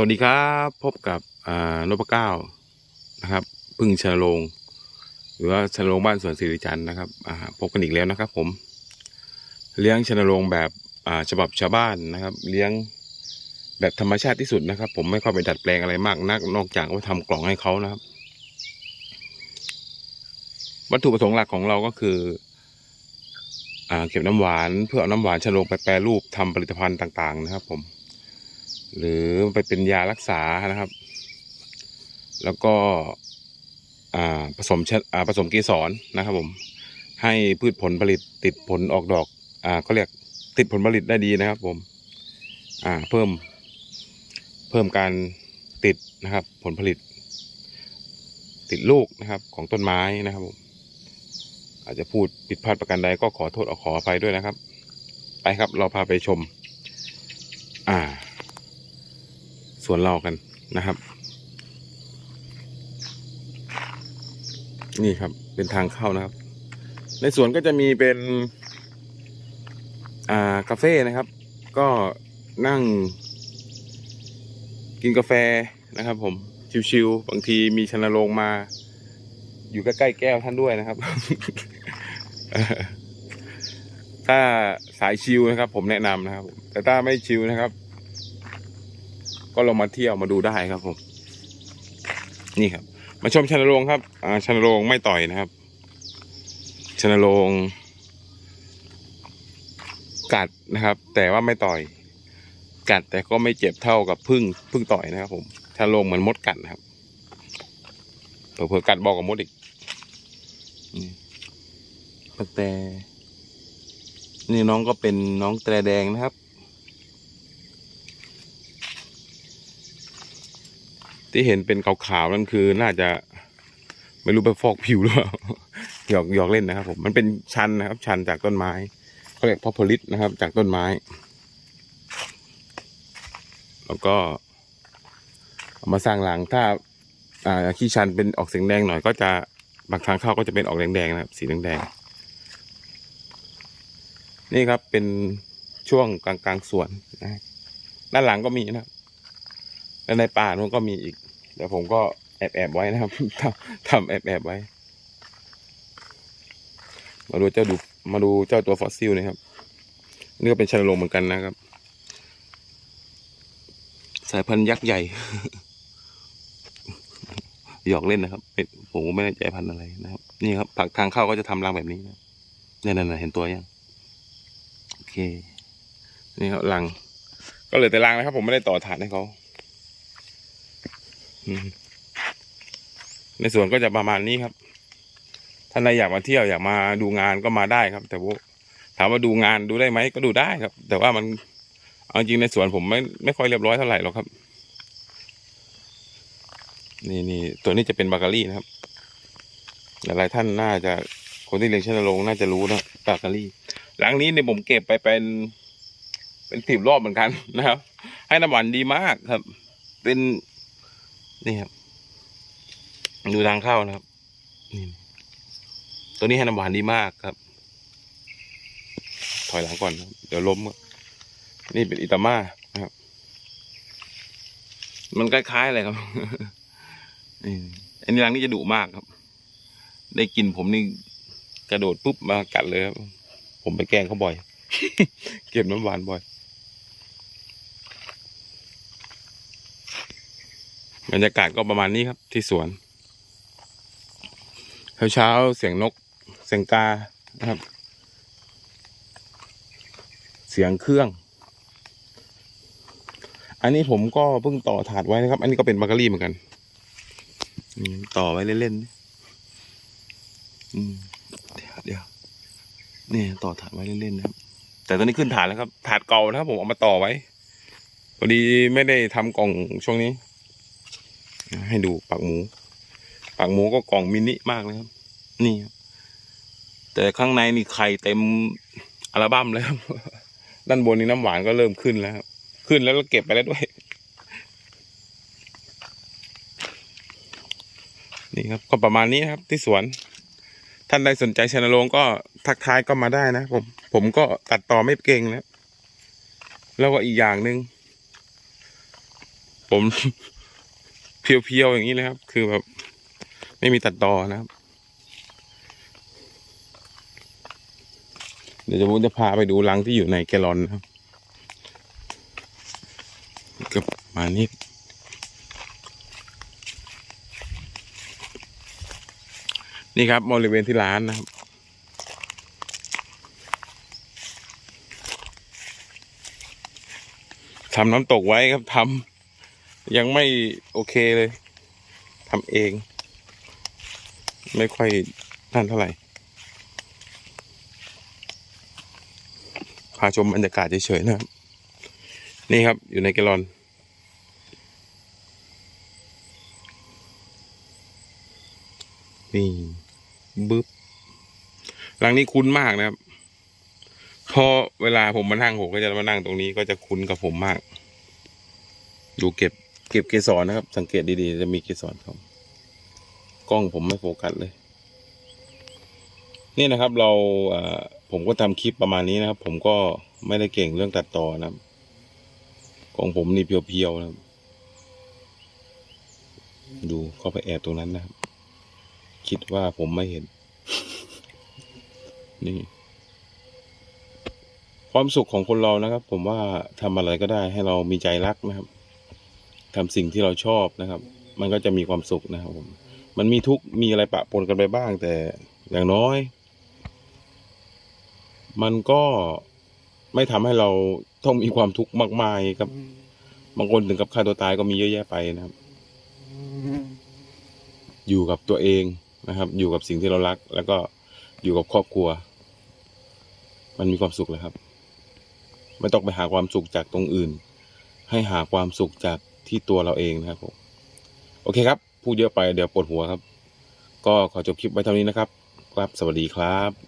สวัสดีครับ พบกับนพเก้านะครับ พึ่งชนโรงหรือว่าชนโรงบ้านสวนสิริจันทร์นะครับพบกันอีกแล้วนะครับ ผม เลี้ยงชนโรงแบบฉบับชาวบ้านนะครับ เลี้ยงแบบธรรมชาติที่สุดนะครับ ผมไม่เข้าไปดัดแปลงอะไรมากนัก นอกจากว่าทำกล่องให้เขานะครับ วัตถุประสงค์หลักของเราก็คือเก็บน้ำหวานเพื่อเอาน้ำหวานชะโลงไปแปรรูปทำผลิตภัณฑ์ต่าง ๆ นะครับ ผม หรือไปเป็นยารักษานะครับ แล้วก็ผสมผสมเกสรนะครับผม ให้พืชผลผลิตติดผลออกดอกอ่าเขาเรียกติดผลผลิตได้ดีนะครับผมอ่าเพิ่มเพิ่มการติดนะครับ ผลผลิต ติดลูกนะครับของต้นไม้นะครับผมอาจจะพูดผิดพลาดประการใดก็ขอโทษขออภัยด้วยนะครับ ไปครับเราพาไปชม อ่า สวนเรากันนะครับ นี่ครับเป็นทางเข้านะครับ ในสวนก็จะมีเป็น อ่าคาเฟ่นะครับ ก็นั่ง กินกาแฟนะครับ ผมชิวๆบางทีมีชนโรงมา อยู่ใกล้ๆแก้วท่านด้วยนะครับ ถ้าสายชิลนะครับ ผมแนะนำนะครับ แต่ถ้าไม่ชิลนะครับ ก็ลองมาเที่ยวมาดูได้ครับผม นี่ครับ มาชมชนโรงครับ อ่าชนโรงไม่ต่อยนะครับชนโรงกัดนะครับ แต่ว่าไม่ต่อย กัดแต่ก็ไม่เจ็บเท่ากับพึ่งพึ่งต่อยนะครับ ผมชนโรงเหมือนมดกัดนะครับเผื่อกัดบอกกับมดอีกแต่ นี่น้องก็เป็นน้องแตรแดงนะครับ ที่เห็นเป็นขาวๆนั่นคือน่าจะไม่รู้ไปฟอกผิวหรือเปล่าหยอกหยอกเล่นนะครับ ผมมันเป็นชันนะครับ ชันจากต้นไม้เขาเรียกพอพลิตนะครับ จากต้นไม้ แล้วก็เอามาสร้างหลังถ้าอ่าขี้ชันเป็นออกเสียงแดงหน่อยก็จะบางครั้งเข้าก็จะเป็นออกแดงๆนะครับ สีแดงๆนี่ครับเป็นช่วงกลางๆสวนนะด้านหลังก็มีนะครับแล้วในป่านู้นก็มีอีก เดี๋ยวผมก็แอบแอบไว้นะครับทำทำแอบแอบไว้ มาดูเจ้าดูมาดูเจ้าตัวฟอสซิลนะครับนี่ก็เป็นชันโรงเหมือนกันนะครับ สายพันธุ์ยักษ์ใหญ่ หยอกเล่นนะครับเป็นผมก็ไม่แน่ใจพันธุ์อะไรนะครับ นี่ครับผักทางเข้าก็จะทำรังแบบนี้นะนี่นั่นๆเห็นตัวยังโอเค นี่ครับรัง ก็เหลือแต่รังนะครับ ผมไม่ได้ต่อฐานให้เขา ในสวนก็จะประมาณนี้ครับท่านใดอยากมาเที่ยวอยากมาดูงานก็มาได้ครับ แต่ว่าถามว่าดูงานดูได้ไหมก็ดูได้ครับ แต่ว่ามันเอาจริงในสวนผมไม่ไม่ค่อยเรียบร้อยเท่าไหร่หรอกครับ นี่นี่ตัวนี้จะเป็นบาการีนะครับหลายๆท่านน่าจะคนที่เลี้ยงชนโรงน่าจะรู้นะบาการีหลังนี้เนี่ยผมเก็บไปเป็น เป็นสิบรอบเหมือนกันนะครับ ให้น้ำหวานดีมากครับ เป็น นี่ครับ ดูทางเข้านะครับ นี่ตัวนี้ให้น้ำหวานดีมากครับ ถอยหลังก่อนครับเดี๋ยวล้มครับนี่เป็นอิตาม่านะครับ มันคล้ายๆอะไรครับนี่อันนี้รังนี้จะดุมากครับ ได้กินผมนี่กระโดดปุ๊บมากัดเลยครับ ผมไปแกล้งเขาบ่อย เก็บน้ำหวานบ่อย บรรยากาศก็ประมาณนี้ครับที่สวน เช้าเช้าเสียงนก เสียงกานะครับ เสียงเครื่อง อันนี้ผมก็เพิ่งต่อถาดไว้นะครับ อันนี้ก็เป็นบากรี่เหมือนกันต่อไว้เล่นๆอืมเดี๋ยวเดี๋ยวนี่ต่อถาดไว้เล่นๆนะครับ แต่ตอนนี้ขึ้นถาดแล้วครับ ถาดเก่านะครับผมเอามาต่อไว้พอดีไม่ได้ทำกล่องช่วงนี้ ให้ดูปากหมู ปากหมูก็กล่องมินิมากเลยครับ นี่ครับแต่ข้างในนี่ไข่เต็มอัลบั้มเลยครับด้านบนนี้น้ำหวานก็เริ่มขึ้นแล้วครับ ขึ้นแล้วก็เก็บไปแล้วด้วย นี่ครับ ก็ประมาณนี้ครับ ที่สวน ท่านใดสนใจชนโรงก็ทักทายก็มาได้นะผมผมก็ตัดต่อไม่เก่งแล้ว แล้วก็อีกอย่างหนึ่งผม เพียวๆอย่างนี้เลยครับ คือแบบ ไม่มีตัดต่อนะครับ เดี๋ยวผมจะพาไปดูรังที่อยู่ในแกลอนนะครับก็มานี่นี่ครับบริเวณที่ร้านนะครับทำน้ำตกไว้ครับทำ ยังไม่โอเคเลยทำเอง ไม่ค่อยนั่นเท่าไหร่พาชมบรรยากาศเฉยๆนะครับ นี่ครับอยู่ในแกลอน นี่บึ๊บหลังนี้คุ้นมากนะครับพอเวลาผมมานั่งผมก็จะมานั่งตรงนี้ก็จะคุ้นกับผมมาก ดูเก็บ เก็บเกสรนะครับ สังเกตดีๆ จะมีเกสรครับ กล้องผมไม่โฟกัสเลย นี่นะครับ เราผมก็ทำคลิปประมาณนี้นะครับ ผมก็ไม่ได้เก่งเรื่องตัดต่อนะครับ ของผมนี่เพียวๆนะครับ ดูเข้าไปแอบตรงนั้นนะครับ คิดว่าผมไม่เห็น นี่ความสุขของคนเรานะครับ ผมว่าทำอะไรก็ได้ให้เรามีใจรักนะครับ ทำสิ่งที่เราชอบนะครับ มันก็จะมีความสุขนะครับผมมันมีทุกมีอะไรปะปนกันไปบ้าง แต่อย่างน้อย มันก็ไม่ทำให้เราต้องมีความทุกข์มากมายครับบางคนถึงกับฆ่าตัวตายก็มีเยอะแยะไปนะครับ อยู่กับตัวเองนะครับ อยู่กับสิ่งที่เรารัก แล้วก็อยู่กับครอบครัว มันมีความสุขเลยครับ ไม่ต้องไปหาความสุขจากตรงอื่น ให้หาความสุขจาก ที่ตัวเราเองนะครับผมโอเคครับพูดเยอะไปเดี๋ยวปวดหัวครับ ก็ขอจบคลิปไว้เท่านี้นะครับ ครับสวัสดีครับ